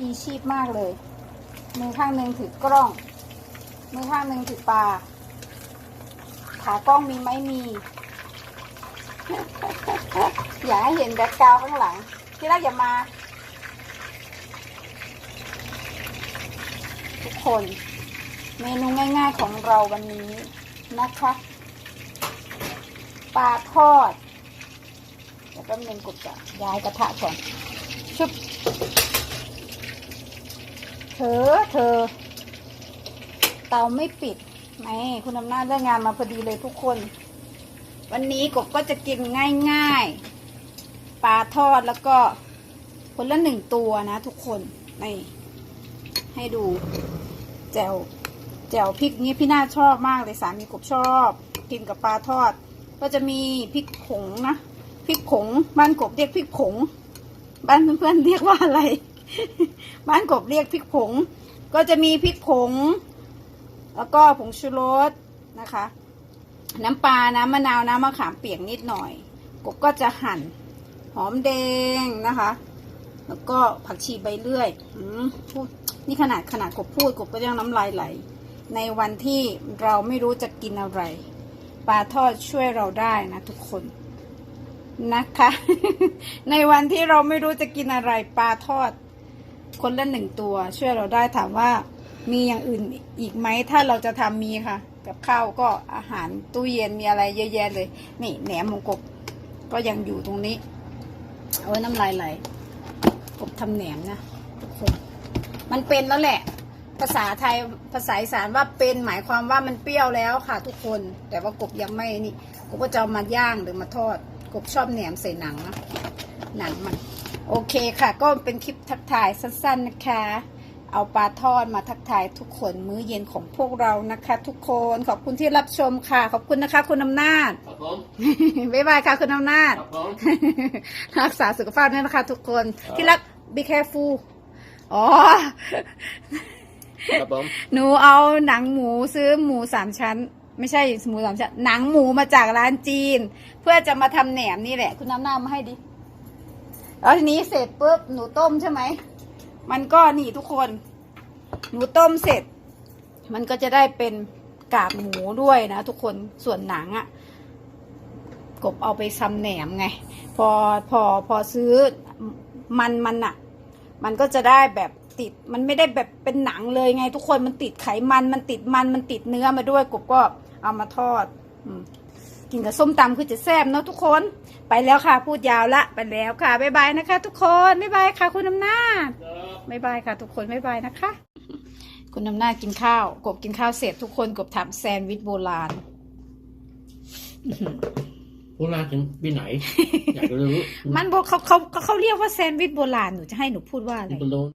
พีชีพมากเลย มือข้างหนึ่งถือกล้อง มือข้างหนึ่งถือปลา ขากล้องมีไหมมี อย่าให้เห็นแบ็คกราวข้างหลัง ที่รักอย่ามา ทุกคน เมนูง่ายๆของเราวันนี้นะคะ ปลาทอด เดี๋ยวแป๊บนึงกดจะย้ายกระทะก่อนชุบ เธอเธอ เตาไม่ปิดไหมคุณอำนาจเรื่องงานมาพอดีเลยทุกคน วันนี้กบก็จะกินง่ายๆ ปลาทอดแล้วก็คนละหนึ่งตัวนะทุกคนนี่ให้ดู แจวแจวพริกนี้พี่นาชอบมากเลยสามีกบชอบ กินกับปลาทอด ก็จะมีพริกผงนะพริกผงบ้านกบเรียกพริกผงบ้านเพื่อนๆเรียกว่าอะไร บ้านกบเรียกพริกผง ก็จะมีพริกผง แล้วก็ผงชูรสนะคะ น้ำปลา น้ำมะนาว น้ำมะขามเปียกนิดหน่อย กบก็จะหั่น หอมแดงนะคะ แล้วก็ผักชีใบเลื่อยอืมนี่ขนาดขนาดกบพูดกบก็ยังน้ำลายไหล ในวันที่เราไม่รู้จะกินอะไรปลาทอดช่วยเราได้นะทุกคนนะคะ ในวันที่เราไม่รู้จะกินอะไรปลาทอด คนละหนึ่งตัว ช่วยเราได้ถามว่ามีอย่างอื่นอีกไหมถ้าเราจะทำมีค่ะ กับข้าวก็อาหารตู้เย็นมีอะไรเยอะแยะเลย นี่แหนมของกบก็ยังอยู่ตรงนี้โอ้ยน้ำลายไหลกบทำแหนมนะทุกคนมันเป็นแล้วแหละ ภาษาไทยภาษาอีสานว่าเป็นหมายความว่ามันเปรี้ยวแล้วค่ะ ทุกคน แต่ว่ากบยังไม่นี่กบก็จะมาย่างหรือมาทอด กบชอบแหนมใส่หนังนะหนังมัน โอเคค่ะ ก็เป็นคลิปทักทายสั้นๆนะคะ เอาปลาทอดมาทักทายทุกคนมื้อเย็นของพวกเรานะคะ ทุกคนขอบคุณที่รับชมค่ะ ขอบคุณนะคะ คุณอำนาจ ครับผม บ๊ายบายค่ะคุณอำนาจ ครับผม รักษาสุขภาพด้วยนะคะ ทุกคนครับ ที่รัก be careful อ๋อ ครับผม หนูเอาหนังหมูซื้อหมูสามชั้น ไม่ใช่หมูสามชั้น หนังหมูมาจากร้านจีน เพื่อจะมาทำแหนมนี่แหละ คุณน้ำหน้ามาให้ดิ แล้วทีนี้เสร็จปุ๊บหนูต้มใช่ไหม มันก็นี่ทุกคน หนูต้มเสร็จ มันก็จะได้เป็นกากหมูด้วยนะทุกคนส่วนหนังอะ่ะกบเอาไปซำแหนมไง พอพอพอซื้อมันมันอะ่ะ มันก็จะได้แบบติดมันไม่ได้แบบเป็นหนังเลยไง ทุกคนมันติดไขมันมันติดมันมันติดเนื้อมาด้วยกบก็เอามาทอด อืม กินกับส้มตำคือจะแซ่บเนาะทุกคน ไปแล้วค่ะพูดยาวละไปแล้วค่ะบ๊ายบายนะคะ ทุกคนบ๊ายบายค่ะ คุณอำนาจบ๊ายบายค่ะ ทุกคนบ๊ายบายนะคะ คุณอำนาจกินข้าว กบกินข้าวเสร็จทุกคนกบทำแซนด์วิชโบราณอื้อหือโบราณถึงปีไหน อยากจะรู้มันบอกเขาเขาเขาเรียกว่าแซนด์วิชโบราณหนูจะให้หนูพูดว่าอะไรโบราณ